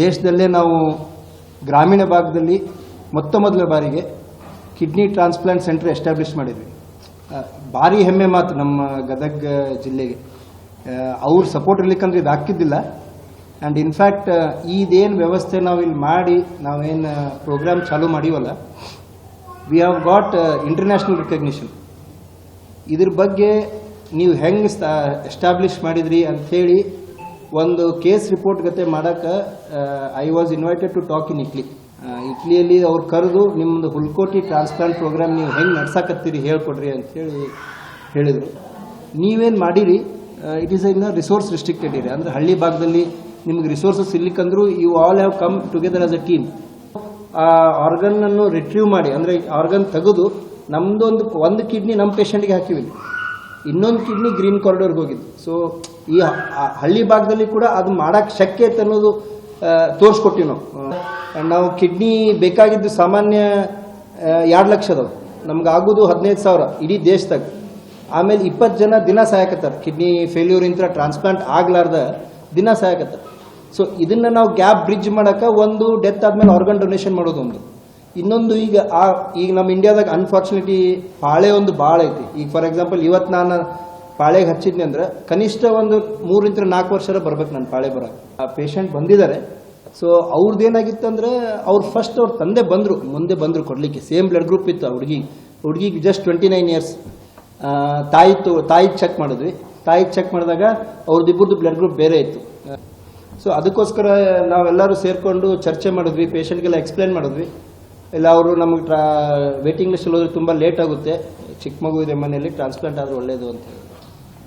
ದೇಶದಲ್ಲೇ ನಾವು ಗ್ರಾಮೀಣ ಭಾಗದಲ್ಲಿ ಮೊತ್ತ ಮೊದಲ ಬಾರಿಗೆ ಕಿಡ್ನಿ ಟ್ರಾನ್ಸ್ಪ್ಲಾಂಟ್ ಸೆಂಟರ್ ಎಸ್ಟಾಬ್ಲಿಷ್ ಮಾಡಿದ್ವಿ. ಭಾರಿ ಹೆಮ್ಮೆ ಮಾತು ನಮ್ಮ ಗದಗ ಜಿಲ್ಲೆಗೆ. ಅವ್ರ ಸಪೋರ್ಟ್ ಇರ್ಲಿಕ್ಕಂದ್ರೆ ಇದು ಹಾಕಿದ್ದಿಲ್ಲ. ಆ್ಯಂಡ್ ಇನ್ಫ್ಯಾಕ್ಟ್ ಇದೇನು ವ್ಯವಸ್ಥೆ ನಾವು ಇಲ್ಲಿ ಮಾಡಿ, ನಾವೇನು ಪ್ರೋಗ್ರಾಮ್ ಚಾಲೂ ಮಾಡೀವಲ್ಲ we have got international recognition ಇದ್ರ ಬಗ್ಗೆ ನೀವು ಹೆಂಗೆ ಎಸ್ಟಾಬ್ಲಿಷ್ ಮಾಡಿದ್ರಿ ಅಂಥೇಳಿ ಒಂದು ಕೇಸ್ ರಿಪೋರ್ಟ್ ಗತೆ ಮಾಡಕ್ಕೆ I was invited to talk in Italy ಇಟ್ಲಿಯಲ್ಲಿ ಅವ್ರು ಕರೆದು ನಿಮ್ಮದು ಹುಲ್ಕೋಟಿ ಟ್ರಾನ್ಸ್ಪ್ಲಾಂಟ್ ಪ್ರೋಗ್ರಾಮ್ ನೀವು ಹೆಂಗೆ ನಡ್ಸಕತ್ತೀರಿ ಹೇಳ್ಕೊಡ್ರಿ ಅಂಥೇಳಿ ಹೇಳಿದರು. ನೀವೇನು ಮಾಡಿರಿ? It is in resource restricted ಇರಿ ಅಂದರೆ ಹಳ್ಳಿ ಭಾಗದಲ್ಲಿ ನಿಮ್ಗೆ resources ಇರ್ಲಿಕ್ಕಂದ್ರೂ you all have come together as a team ಆ ಆರ್ಗನ್ ಅನ್ನು ರಿಟ್ರೀವ್ ಮಾಡಿ, ಅಂದರೆ ಆರ್ಗನ್ ತೆಗೆದು ನಮ್ದು ಒಂದು ಒಂದು ಕಿಡ್ನಿ ನಮ್ಮ ಪೇಷಂಟ್ಗೆ ಹಾಕಿವಿ. ಇನ್ನೊಂದು ಕಿಡ್ನಿ ಗ್ರೀನ್ ಕಾರಿಡೋರ್ಗೆ ಹೋಗಿದ್ದು ಸೊ ಈ ಹಳ್ಳಿ ಭಾಗದಲ್ಲಿ ಕೂಡ ಅದು ಮಾಡೋಕ್ಕೆ ಶಕ್ಯ ಅನ್ನೋದು ತೋರಿಸ್ಕೊಟ್ಟಿವಿ ನಾವು. ನಾವು ಕಿಡ್ನಿ ಬೇಕಾಗಿದ್ದು ಸಾಮಾನ್ಯ ಎರಡು ಲಕ್ಷ ಅದಾವ ನಮ್ಗೆ ಆಗೋದು ಹದಿನೈದು ಸಾವಿರ ಇಡೀ ದೇಶದಾಗ. ಆಮೇಲೆ ಇಪ್ಪತ್ತು ಜನ ದಿನ ಸಾಯಕತ್ತಾರೆ. ಕಿಡ್ನಿ ಫೇಲ್ಯೂರ್ ಇಂತ ಟ್ರಾನ್ಸ್ಪ್ಲಾಂಟ್ ಆಗ್ಲಾರ್ದ ದಿನ ಸಾಯಕತ್ತಾರೆ. ಸೊ ಇದನ್ನು ನಾವು ಗ್ಯಾಪ್ ಬ್ರಿಡ್ಜ್ ಮಾಡಕ್ಕೆ ಒಂದು ಡೆತ್ ಆದಮೇಲೆ ಆರ್ಗನ್ ಡೊನೇಷನ್ ಮಾಡೋದು ಒಂದು ಇನ್ನೊಂದು ಈಗ ಆ, ಈಗ ನಮ್ಮ ಇಂಡಿಯಾದಾಗ ಅನ್ಫಾರ್ಚುನೇಟ್ಲಿ ಪಾಳೆ ಒಂದು ಭಾಳ ಐತಿ. ಈಗ ಫಾರ್ ಎಕ್ಸಾಂಪಲ್ ಇವತ್ತು ನಾನು ಪಾಳೆಗೆ ಹಚ್ಚಿದ್ನಿ ಅಂದ್ರೆ ಕನಿಷ್ಠ ಒಂದು ಮೂರಿಂದ ನಾಲ್ಕು ವರ್ಷ ಬರ್ಬೇಕು ನಾನು ಪಾಳೆ ಬರೋಕೆ. ಆ ಪೇಷಂಟ್ ಬಂದಿದ್ದಾರೆ ಸೊ ಅವ್ರದ್ದು ಏನಾಗಿತ್ತು ಅಂದ್ರೆ ಅವ್ರು ಫಸ್ಟ್ ಅವ್ರ ತಂದೆ ಬಂದರು. ಮುಂದೆ ಬಂದರು ಕೊಡಲಿಕ್ಕೆ. ಸೇಮ್ ಬ್ಲಡ್ ಗ್ರೂಪ್ ಇತ್ತು ಆ ಹುಡುಗಿ. ಹುಡುಗಿಗೆ ಜಸ್ಟ್ ಟ್ವೆಂಟಿ ನೈನ್ ಇಯರ್ಸ್ ತಾಯಿ ತೋ ತಾಯಿಗೆ ಚೆಕ್ ಮಾಡಿದ್ವಿ. ತಾಯಿಗೆ ಚೆಕ್ ಮಾಡಿದಾಗ ಅವ್ರದ್ದಿಬ್ಬರದ್ದು ಬ್ಲಡ್ ಗ್ರೂಪ್ ಬೇರೆ ಇತ್ತು. ಸೊ ಅದಕ್ಕೋಸ್ಕರ ನಾವೆಲ್ಲರೂ ಸೇರಿಕೊಂಡು ಚರ್ಚೆ ಮಾಡಿದ್ವಿ ಪೇಷಂಟ್ಗೆಲ್ಲ ಎಕ್ಸ್ಪ್ಲೇನ್ ಮಾಡಿದ್ವಿ. ಇಲ್ಲ, ಅವರು ನಮಗೆ ಟ್ರಾ ವೇಟಿಂಗ್ ಲಿಸ್ಟ್ ಹೋದ್ರೆ ತುಂಬ ಲೇಟ್ ಆಗುತ್ತೆ. ಚಿಕ್ಕ ಮಗು ಇದೆ ಮನೆಯಲ್ಲಿ ಟ್ರಾನ್ಸ್ಪ್ಲಾಂಟ್ ಆದರೆ ಒಳ್ಳೆಯದು ಅಂತ ಹೇಳಿ.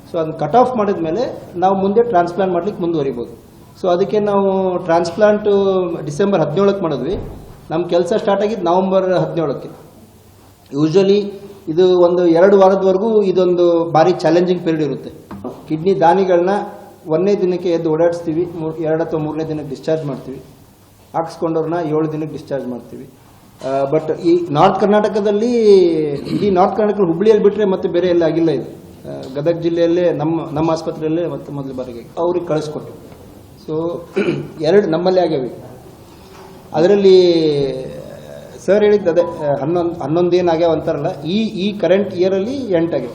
ಸೊ ಅದನ್ನ ಕಟ್ ಆಫ್ ಮಾಡಿದ್ಮೇಲೆ ನಾವು ಮುಂದೆ ಟ್ರಾನ್ಸ್ಪ್ಲಾಂಟ್ ಮಾಡ್ಲಿಕ್ಕೆ ಮುಂದುವರಿಬೋದು. ಸೊ ಅದಕ್ಕೆ ನಾವು ಟ್ರಾನ್ಸ್ಪ್ಲಾಂಟು ಡಿಸೆಂಬರ್ ಹದಿನೇಳಕ್ಕೆ ಮಾಡಿದ್ವಿ. ನಮ್ಮ ಕೆಲಸ ಸ್ಟಾರ್ಟ್ ಆಗಿದ್ದು ನವಂಬರ್ ಹದಿನೇಳಕ್ಕೆ. ಯೂಶಲಿ ಇದು ಒಂದು ಎರಡು ವಾರದವರೆಗೂ ಇದೊಂದು ಭಾರಿ ಚಾಲೆಂಜಿಂಗ್ ಪೀರಿಯಡ್ ಇರುತ್ತೆ. ಕಿಡ್ನಿ ದಾನಿಗಳನ್ನ ಒಂದನೇ ದಿನಕ್ಕೆ ಎದ್ದು ಓಡಾಡಿಸ್ತೀವಿ. ಮೂರು ಎರಡು ಅಥವಾ ಮೂರನೇ ದಿನಕ್ಕೆ ಡಿಸ್ಚಾರ್ಜ್ ಮಾಡ್ತೀವಿ. ಹಾಕ್ಸ್ಕೊಂಡವ್ರನ್ನ ಏಳು ದಿನಕ್ಕೆ ಡಿಸ್ಚಾರ್ಜ್ ಮಾಡ್ತೀವಿ. ಬಟ್ ಈ ನಾರ್ತ್ ಕರ್ನಾಟಕದಲ್ಲಿ ಇಡೀ ನಾರ್ತ್ ಕರ್ನಾಟಕ ಹುಬ್ಳಿಯಲ್ಲಿ ಬಿಟ್ಟರೆ ಮತ್ತೆ ಬೇರೆ ಎಲ್ಲ ಆಗಿಲ್ಲ ಇದು. ಗದಗ ಜಿಲ್ಲೆಯಲ್ಲೇ, ನಮ್ಮ ನಮ್ಮ ಆಸ್ಪತ್ರೆಯಲ್ಲೇ ಮತ್ತೆ ಮೊದಲ ಬಾರಿಗೆ ಅವ್ರಿಗೆ ಕಳಿಸ್ಕೊಟ್ಟು ಸೊ ಎರಡು ನಮ್ಮಲ್ಲೇ ಆಗ್ಯಾವೆ. ಅದರಲ್ಲಿ ಸರ್ ಹೇಳಿದ್ದು ಅದೇ, ಹನ್ನೊಂದು ಹನ್ನೊಂದು ಏನು ಆಗ್ಯಾವ ಅಂತಾರಲ್ಲ ಈ ಈ ಕರೆಂಟ್ ಇಯರಲ್ಲಿ ಎಂಟಾಗ್ಯಾವ